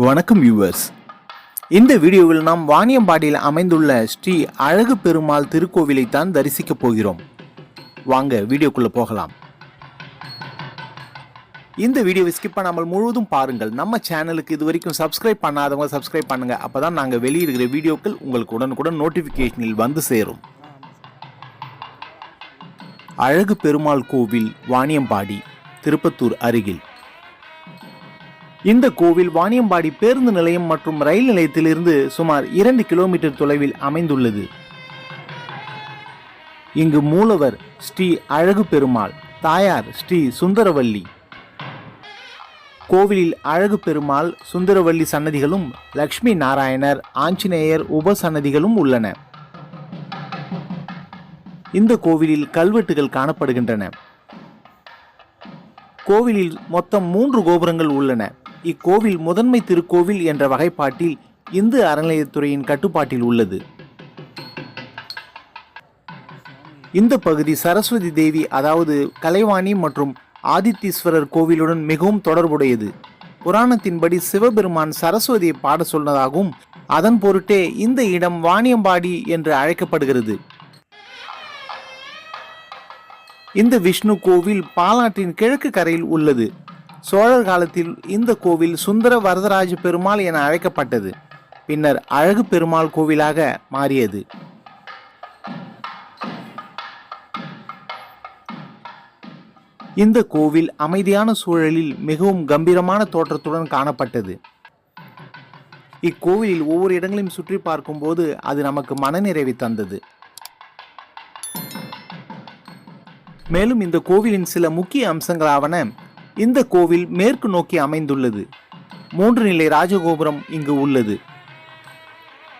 வணக்கம் வியூவர்ஸ் இந்த வீடியோவில் நாம் வாணியம்பாடியில் அமைந்துள்ள ஸ்ரீ அழகு பெருமாள் திருக்கோவிலை தான் தரிசிக்கப் போகிறோம். வாங்க வீடியோக்குள்ளே போகலாம். இந்த வீடியோவை ஸ்கிப் பண்ணாமல் முழுவதும் பாருங்கள். நம்ம சேனலுக்கு இது வரைக்கும் சப்ஸ்கிரைப் பண்ணாதவங்க சப்ஸ்கிரைப் பண்ணுங்கள் அப்போ தான் நாங்கள் வெளியிடுகிற வீடியோக்கள் உங்களுக்கு உடனுக்குடன் நோட்டிஃபிகேஷனில் வந்து சேரும். அழகு பெருமாள் கோவில் வாணியம்பாடி திருப்பத்தூர் அருகில். இந்த கோவில் வாணியம்பாடி பேருந்து நிலையம் மற்றும் ரயில் நிலையத்திலிருந்து சுமார் இரண்டு கிலோமீட்டர் தொலைவில் அமைந்துள்ளது. இங்கு மூலவர் ஸ்ரீ அழகு பெருமாள் தாயார் ஸ்ரீ சுந்தரவல்லி. கோவிலில் அழகு பெருமாள் சுந்தரவல்லி சன்னதிகளும் லக்ஷ்மி நாராயணர் ஆஞ்சநேயர் உபசன்னதிகளும் உள்ளன. இந்த கோவிலில் கல்வெட்டுகள் காணப்படுகின்றன. கோவிலில் மொத்தம் மூன்று கோபுரங்கள் உள்ளன. இக்கோவில் முதன்மை திருக்கோவில் என்ற வகைப்பாட்டில் இந்து அறநிலையத்துறையின் கட்டுப்பாட்டில் உள்ளது. இந்த பகுதி சரஸ்வதி தேவி அதாவது கலைவாணி மற்றும் ஆதித்தீஸ்வரர் கோவிலுடன் மிகவும் தொடர்புடையது. புராணத்தின்படி சிவபெருமான் சரஸ்வதியை பாட சொன்னதாகவும் அதன் பொருட்டே இந்த இடம் வாணியம்பாடி என்று அழைக்கப்படுகிறது. இந்த விஷ்ணு கோவில் பாலாற்றின் கிழக்கு கரையில் உள்ளது. சோழர் காலத்தில் இந்த கோவில் சுந்தர வரதராஜ பெருமாள் என அழைக்கப்பட்டது. பின்னர் அழகு பெருமாள் கோவிலாக மாறியது. இந்த கோவில் அமைதியான சூழலில் மிகவும் கம்பீரமான தோற்றத்துடன் காணப்பட்டது. இக்கோவிலில் ஒவ்வொரு இடங்களையும் சுற்றி பார்க்கும்போது அது நமக்கு மனநிறைவை தந்தது. மேலும் இந்த கோவிலின் சில முக்கிய அம்சங்களாவன இந்த கோவில் மேற்கு நோக்கி அமைந்துள்ளது. மூன்று நிலை ராஜகோபுரம் இங்கு உள்ளது.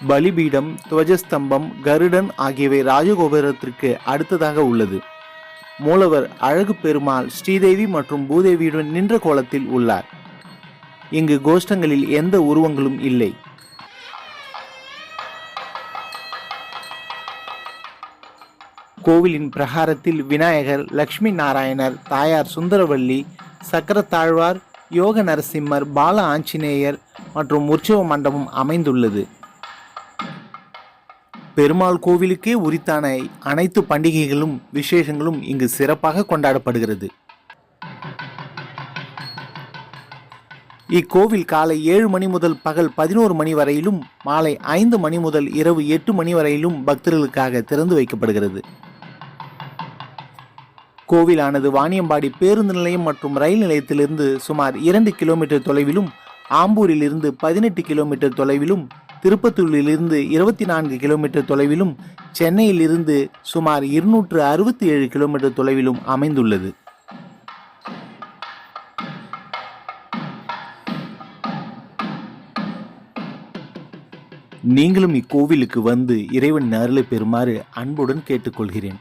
பலிபீடம் துவஜஸ்தம்பம் கருடன் ஆகியவை ராஜகோபுரத்திற்கு அடுத்ததாக உள்ளது. மூலவர் அழகு பெருமாள் ஸ்ரீதேவி மற்றும் பூதேவியுடன் நின்ற கோலத்தில் உள்ளார். இங்கு கோஷ்டங்களில் எந்த உருவங்களும் இல்லை. கோவிலின் பிரகாரத்தில் விநாயகர் லக்ஷ்மி நாராயணர் தாயார் சுந்தரவள்ளி சக்கரத்தாழ்வார் யோக நரசிம்மர் பால ஆஞ்சநேயர் மற்றும் உற்சவ மண்டபம் அமைந்துள்ளது. பெருமாள் கோவிலுக்கே உரித்தான அனைத்து பண்டிகைகளும் விசேஷங்களும் இங்கு சிறப்பாக கொண்டாடப்படுகிறது. இக்கோவில் காலை ஏழு மணி முதல் பகல் பதினோரு மணி வரையிலும் மாலை ஐந்து மணி முதல் இரவு எட்டு மணி வரையிலும் பக்தர்களுக்காக திறந்து வைக்கப்படுகிறது. கோவிலானது வாணியம்பாடி பேருந்து நிலையம் மற்றும் ரயில் நிலையத்திலிருந்து சுமார் இரண்டு கிலோமீட்டர் தொலைவிலும் ஆம்பூரிலிருந்து பதினெட்டு கிலோமீட்டர் தொலைவிலும் திருப்பத்தூரிலிருந்து இருபத்தி நான்கு கிலோமீட்டர் தொலைவிலும் சென்னையிலிருந்து சுமார் இருநூற்று அறுபத்தி ஏழு கிலோமீட்டர் தொலைவிலும் அமைந்துள்ளது. நீங்களும் இக்கோவிலுக்கு வந்து இறைவன் அருளை பெறுமாறு அன்புடன் கேட்டுக்கொள்கிறேன்.